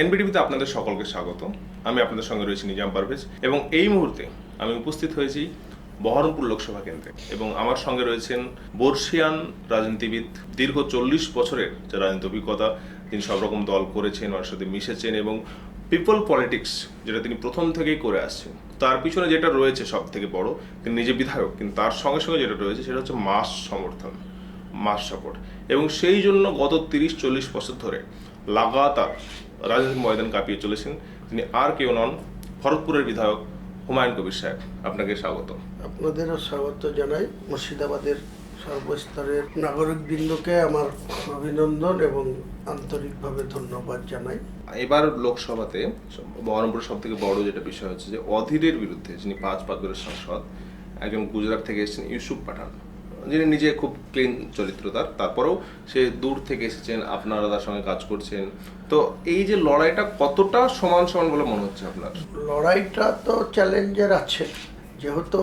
এনবিটিভিতে আপনাদের সকলকে স্বাগত। আমি আপনাদের সঙ্গে রয়েছি নিজাম পারভেজ এবং এই মুহূর্তে আমি উপস্থিত হয়েছি বহরমপুর লোকসভা কেন্দ্রে এবং আমার সঙ্গে রয়েছেন বর্ষিয়ান রাজনীতিবিদ, দীর্ঘ চল্লিশ বছরের যে রাজনীতি অভিজ্ঞতা তিনি সব রকম দল করেছেন মানুষের সাথে মিশেছেন এবং পিপল পলিটিক্স যেটা তিনি প্রথম থেকেই করে আসছেন, তার পিছনে যেটা রয়েছে সব থেকে বড়, তিনি নিজে বিধায়ক, কিন্তু তার সঙ্গে সঙ্গে যেটা রয়েছে সেটা হচ্ছে মাস সমর্থন, মাস সাপোর্ট এবং সেই জন্য গত তিরিশ চল্লিশ বছর ধরে লাগাতার রাজনীতির ময়দান কাঁপিয়ে চলেছেন তিনি আর কেউ নন ভরতপুরের বিধায়ক হুমায়ুন কবির সাহেব। আপনাকে স্বাগত আপনাদেরও স্বাগত জানাই। মুর্শিদাবাদের সর্বস্তরের নাগরিকবৃন্দকে আমার অভিনন্দন এবং আন্তরিকভাবে ধন্যবাদ জানাই। এবার লোকসভাতে বহরমপুরের সব থেকে বড় যেটা বিষয় হচ্ছে যে অধীরের বিরুদ্ধে যিনি পাঁচ পাঁচবারের সাংসদ একজন গুজরাট থেকে এসেছেন ইউসুফ পাঠান। যিনি নিজে খুব ক্লিন চরিত্র তার তারপরেও সে দূর থেকে এসেছেন আপনারা তার সঙ্গে কাজ করছেন। তো এই যে লড়াইটা কতটা সমান সমান বলে মনে হচ্ছে আপনার? লড়াইটা তো চ্যালেঞ্জের আছে। যেহেতু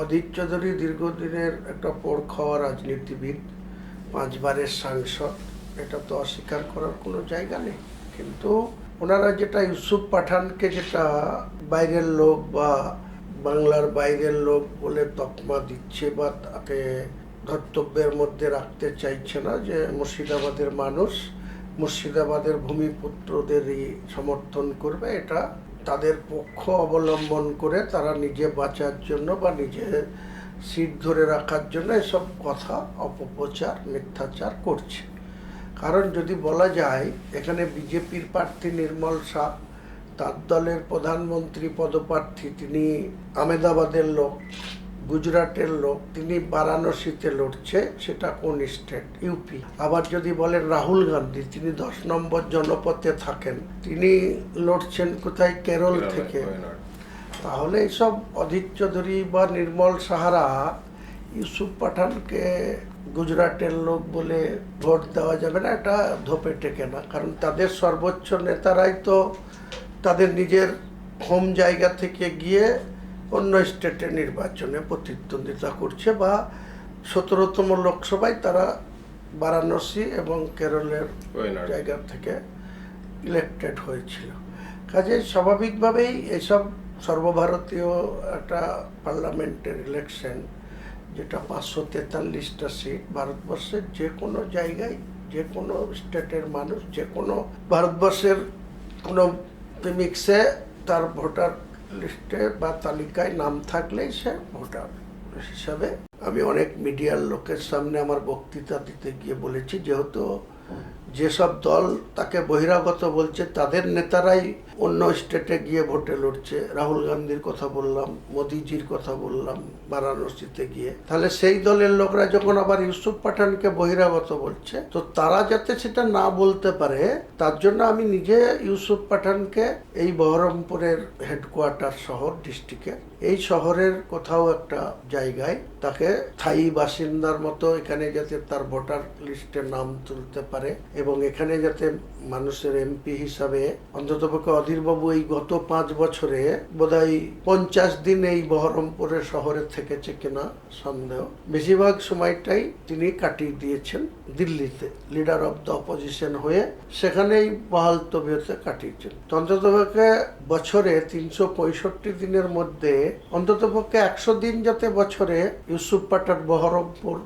অধীর চৌধুরী দীর্ঘদিনের একটা পোড় খাওয়া রাজনীতিবিদ, পাঁচবারের সাংসদ, এটা তো অস্বীকার করার কোনো জায়গা নেই। কিন্তু ওনারা যেটা ইউসুফ পাঠানকে যেটা বাইরের লোক বা বাংলার বাইরের লোক বলে তকমা দিচ্ছে বা তাকে ধর্তব্যের মধ্যে রাখতে চাইছে না যে মুর্শিদাবাদের মানুষ, মুর্শিদাবাদের ভূমিপুত্রদেরই সমর্থন করবে। এটা তাদের পক্ষ অবলম্বন করে তারা নিজে বাঁচার জন্য বা নিজে সিট ধরে রাখার জন্য এসব কথা অপপ্রচার, মিথ্যাচার করছে। কারণ যদি বলা যায়, এখানে বিজেপির প্রার্থী নির্মল শাহ তার দলের প্রধানমন্ত্রী পদপ্রার্থী তিনি আমেদাবাদের লোক গুজরাটের লোক তিনি বারাণসীতে লড়ছে সেটা কোন স্টেট ইউপি আবার যদি বলেন রাহুল গান্ধী তিনি দশ নম্বর জনপথে থাকেন তিনি লড়ছেন কোথায়? কেরল থেকে। তাহলে এইসব অধীর চৌধুরী বা নির্মল সাহারা ইউসুফ পাঠানকে গুজরাটের লোক বলে ভোট দেওয়া যাবে না এটা ধোপে টেকে না। কারণ তাদের সর্বোচ্চ নেতারাই তো তাদের নিজের হোম জায়গা থেকে গিয়ে অন্য স্টেটে নির্বাচনে প্রতিদ্বন্দ্বিতা করছে বা সতেরোতম লোকসভায় তারা বারাণসী এবং কেরলের। জায়গা থেকে ইলেক্টেড হয়েছিল কাজে স্বাভাবিকভাবেই এসব সর্বভারতীয় একটা পার্লামেন্টের ইলেকশন যেটা পাঁচশো তেতাল্লিশটা সিট ভারতবর্ষের যে কোনো জায়গায় যে কোনো স্টেটের মানুষ যে কোনো ভারতবর্ষের কোনো প্রিমিক্সে তার ভোটার লিস্টে বা তালিকায় নাম থাকলেই সে ভোটার হিসাবে। আমি অনেক মিডিয়ার লোকের সামনে আমার বক্তৃতা দিতে গিয়ে বলেছি, যেহেতু যেসব দল তাকে বহিরাগত বলছে, তাদের নেতারাই অন্য স্টেটে গিয়ে ভোটে লড়ছে। রাহুল গান্ধীর কথা বললাম, মোদিজির কথা বললাম, বারাণসীতে গিয়ে। তাহলে সেই দলের লোকরা যখন আবার ইউসুফ পাঠানকে বহিরাগত বলছে, তো তারা যাতে সেটা না বলতে পারে, তার জন্য আমি নিজে ইউসুফ পাঠানকে এই বহরমপুরের হেডকোয়ার্টার শহর ডিস্ট্রিক্টের এই শহরের কোথাও একটা জায়গায় তাকে স্থায়ী বাসিন্দার মতো এখানে যাতে তার ভোটার লিস্টে নাম তুলতে পারে এবং এখানে যাতে মানুষের এমপি হিসাবে অন্ততপক্ষে অধীরবাবু এই গত পাঁচ বছরে বোধহয় পঞ্চাশ দিন এই বহরমপুরের শহরে থেকেছে কিনা সন্দেহ। বেশিরভাগ সময়টাই তিনি কাটিয়ে দিয়েছেন দিল্লিতে লিডার অফ দ্য অপোজিশন হয়ে সেখানেই বহাল তবিয়তে কাটিয়েছেন। অন্ততপক্ষে বছরে তিনশো পঁয়ষট্টি দিনের মধ্যে অন্ততপক্ষে একশো দিন যাতে বছরে ইউসুফ পাঠান বহরমপুর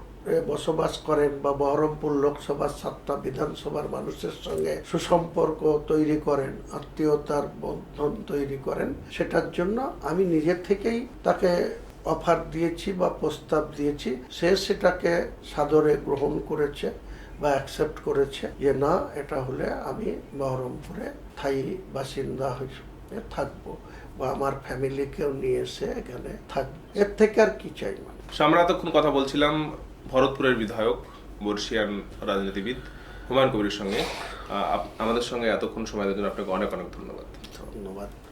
বসবাস করেন বা বহরমপুর লোকসভার সাতটা বিধানসভার মানুষের সঙ্গে সুসম্পর্ক তৈরি করেন, আত্মীয়তার বন্ধন তৈরি করেন, সেটার জন্য আমি নিজে থেকেই তাকে অফার দিয়েছি বা প্রস্তাব দিয়েছি। সে সেটাকে সাদরে গ্রহণ করেছে বা অ্যাকসেপ্ট করেছে যে না, এটা হলে আমি বহরমপুরে স্থায়ী বাসিন্দা হিসেবে থাকব। বা আমার ফ্যামিলিকেও নিয়ে এসে এখানে থাকব। এর থেকে আর কি চাই মানে? আমরা এতক্ষণ কথা বলছিলাম ভরতপুরের বিধায়ক বর্ষিয়ান রাজনীতিবিদ হুমায়ুন কবিরের সঙ্গে। আমাদের সঙ্গে এতক্ষণ সময় দেওয়ার জন্য আপনাকে অনেক অনেক ধন্যবাদ। ধন্যবাদ।